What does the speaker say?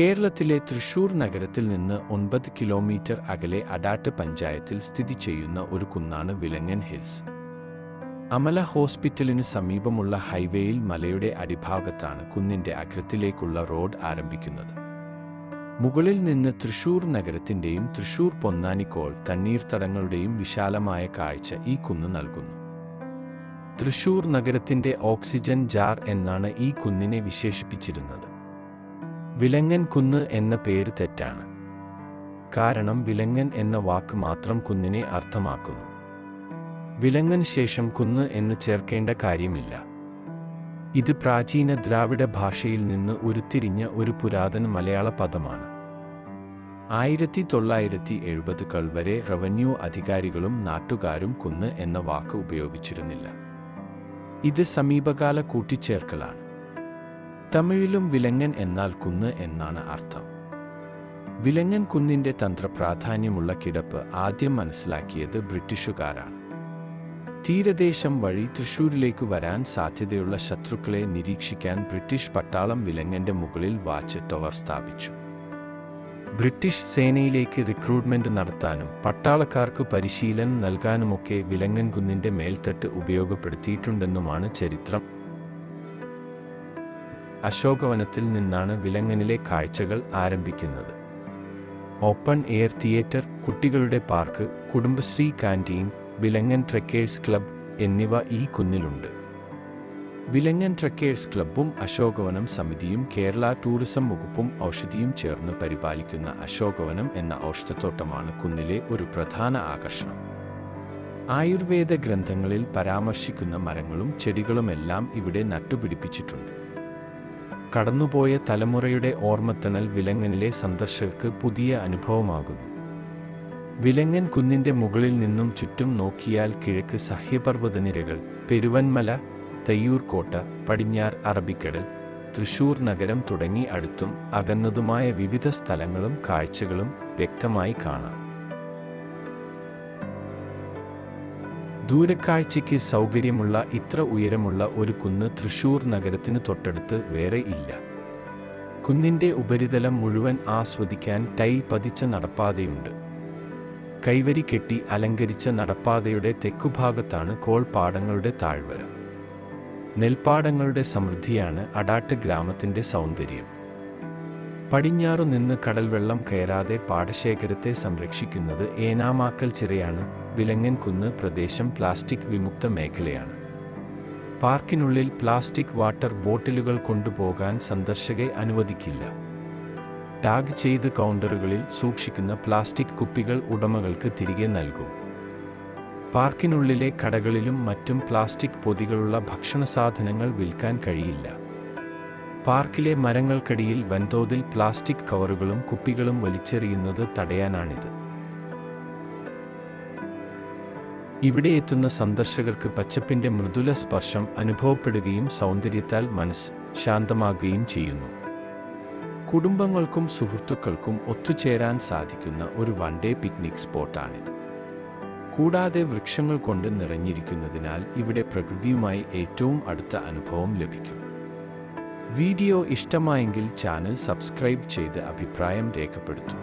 കേരളത്തിലെ തൃശൂർ നഗരത്തിൽ നിന്ന് ഒൻപത് കിലോമീറ്റർ അകലെ അടാട്ട് പഞ്ചായത്തിൽ സ്ഥിതി ചെയ്യുന്ന ഒരു കുന്നാണ് വിലങ്ങൻ ഹിൽസ്. അമല ഹോസ്പിറ്റലിനു സമീപമുള്ള ഹൈവേയിൽ മലയുടെ അടിഭാഗത്താണ് കുന്നിന്റെ അഗ്രത്തിലേക്കുള്ള റോഡ് ആരംഭിക്കുന്നത്. മുകളിൽ നിന്ന് തൃശൂർ നഗരത്തിന്റെയും തൃശൂർ പൊന്നാനിക്കോൾ തണ്ണീർത്തടങ്ങളുടെയും വിശാലമായ കാഴ്ച ഈ കുന്ന് നൽകുന്നു. തൃശൂർ നഗരത്തിന്റെ ഓക്സിജൻ ജാർ എന്നാണ് ഈ കുന്നിനെ വിശേഷിപ്പിച്ചിരുന്നത്. വിലങ്ങൻ കുന്ന് എന്ന പേര് തെറ്റാണ്. കാരണം വിലങ്ങൻ എന്ന വാക്ക് മാത്രം കുന്നിനെ അർത്ഥമാക്കുന്നു. വിലങ്ങൻ ശേഷം കുന്ന് എന്ന് ചേർക്കേണ്ട കാര്യമില്ല. ഇത് പ്രാചീന ദ്രാവിഡ ഭാഷയിൽ നിന്ന് ഉരുത്തിരിഞ്ഞ ഒരു പുരാതന മലയാള പദമാണ്. ആയിരത്തി തൊള്ളായിരത്തി എഴുപതുകൾ വരെ റവന്യൂ അധികാരികളും നാട്ടുകാരും കുന്ന് എന്ന വാക്ക് ഉപയോഗിച്ചിരുന്നില്ല. ഇത് സമീപകാല കൂട്ടിച്ചേർക്കലാണ്. തമിഴിലും വിലങ്ങൻ എന്നാൽ കുന്ന് എന്നാണ് അർത്ഥം. വിലങ്ങൻ കുന്നിന്റെ തന്ത്രപ്രാധാന്യമുള്ള കിടപ്പ് ആദ്യം മനസ്സിലാക്കിയത് ബ്രിട്ടീഷുകാരാണ്. തീരദേശം വഴി തൃശൂരിലേക്ക് വരാൻ സാധ്യതയുള്ള ശത്രുക്കളെ നിരീക്ഷിക്കാൻ ബ്രിട്ടീഷ് പട്ടാളം വിലങ്ങന്റെ മുകളിൽ വാച്ച് ടവർ സ്ഥാപിച്ചു. ബ്രിട്ടീഷ് സേനയിലേക്ക് റിക്രൂട്ട്മെന്റ് നടത്താനും പട്ടാളക്കാർക്ക് പരിശീലനം നൽകാനുമൊക്കെ വിലങ്ങൻ കുന്നിന്റെ മേൽത്തട്ട് ഉപയോഗപ്പെടുത്തിയിട്ടുണ്ടെന്നുമാണ് ചരിത്രം. അശോകവനത്തിൽ നിന്നാണ് വിലങ്ങനിലെ കാഴ്ചകൾ ആരംഭിക്കുന്നത്. ഓപ്പൺ എയർ തിയേറ്റർ കുട്ടികളുടെ park Kudumbashree canteen Vilangan trekkers club എന്നിവ ഈ കുന്നിലുണ്ട്. വിലങ്ങൻ ട്രക്കേഴ്സ് ക്ലബ്ബും അശോകവനം സമിതിയും കേരള ടൂറിസം വകുപ്പും ഔഷധിയും ചേർന്ന് പരിപാലിക്കുന്ന അശോകവനം എന്ന ഔഷധത്തോട്ടമാണ് കുന്നിലെ ഒരു പ്രധാന ആകർഷണം. ആയുർവേദ ഗ്രന്ഥങ്ങളിൽ പരാമർശിക്കുന്ന മരങ്ങളും ചെടികളുമെല്ലാം ഇവിടെ നട്ടുപിടിപ്പിച്ചിട്ടുണ്ട്. കടന്നുപോയ തലമുറയുടെ ഓർമ്മത്തണൽ വിലങ്ങനിലെ സന്ദർശകർക്ക് പുതിയ അനുഭവമാകുന്നു. വിലങ്ങൻ കുന്നിന്റെ മുകളിൽ നിന്നും ചുറ്റും നോക്കിയാൽ കിഴക്ക് സഹ്യപർവതനിരകൾ പെരുവന്മല തയ്യൂർക്കോട്ട പടിഞ്ഞാർ അറബിക്കടൽ തൃശൂർ നഗരം തുടങ്ങി അടുത്തും അകന്നതുമായ വിവിധ സ്ഥലങ്ങളും കാഴ്ചകളും വ്യക്തമായി കാണാം. ദൂരക്കാഴ്ചയ്ക്ക് സൗകര്യമുള്ള ഇത്ര ഉയരമുള്ള ഒരു കുന്ന് തൃശൂർ നഗരത്തിന് തൊട്ടടുത്ത് വേറെ ഇല്ല. കുന്നിന്റെ ഉപരിതലം മുഴുവൻ ആസ്വദിക്കാൻ ടൈൽ പതിച്ച നടപ്പാതയുണ്ട്. കൈവരി കെട്ടി അലങ്കരിച്ച നടപ്പാതയുടെ തെക്കുഭാഗത്താണ് കോൾപ്പാടങ്ങളുടെ താഴ്വര. നെൽപ്പാടങ്ങളുടെ സമൃദ്ധിയാണ് അടാട്ട് ഗ്രാമത്തിന്റെ സൗന്ദര്യം. പടിഞ്ഞാറു നിന്ന് കടൽവെള്ളം കയറാതെ പാടശേഖരത്തെ സംരക്ഷിക്കുന്നത് ഏനാമാക്കൽ ചിറയാണ്. വിലങ്ങൻ കുന്ന് പ്രദേശം പ്ലാസ്റ്റിക് വിമുക്ത മേഖലയാണ്. പാർക്കിനുള്ളിൽ പ്ലാസ്റ്റിക് വാട്ടർ ബോട്ടിലുകൾ കൊണ്ടുപോകാൻ സന്ദർശകരെ അനുവദിക്കില്ല. ടാഗ് ചെയ്ത് കൗണ്ടറുകളിൽ സൂക്ഷിക്കുന്ന പ്ലാസ്റ്റിക് കുപ്പികൾ ഉടമകൾക്ക് തിരികെ നൽകും. പാർക്കിനുള്ളിലെ കടകളിലും മറ്റും പ്ലാസ്റ്റിക് പൊതികളുള്ള ഭക്ഷണ സാധനങ്ങൾ വിൽക്കാൻ കഴിയില്ല. പാർക്കിലെ മരങ്ങൾക്കടിയിൽ വൻതോതിൽ പ്ലാസ്റ്റിക് കവറുകളും കുപ്പികളും വലിച്ചെറിയുന്നത് തടയാനാണിത്. ഇവിടെ എത്തുന്ന സന്ദർശകർക്ക് പച്ചപ്പിന്റെ മൃദുല സ്പർശം അനുഭവപ്പെടുകയും സൗന്ദര്യത്താൽ മനസ്സ് ശാന്തമാകുകയും ചെയ്യുന്നു. കുടുംബങ്ങൾക്കും സുഹൃത്തുക്കൾക്കും ഒത്തുചേരാൻ സാധിക്കുന്ന ഒരു വൺ ഡേ പിക്നിക് സ്പോട്ടാണിത്. കൂടാതെ വൃക്ഷങ്ങൾ കൊണ്ട് നിറഞ്ഞിരിക്കുന്നതിനാൽ ഇവിടെ പ്രകൃതിയുമായി ഏറ്റവും അടുത്ത അനുഭവം ലഭിക്കും. വീഡിയോ ഇഷ്ടമായെങ്കിൽ ചാനൽ സബ്സ്ക്രൈബ് ചെയ്ത് അഭിപ്രായം രേഖപ്പെടുത്തും.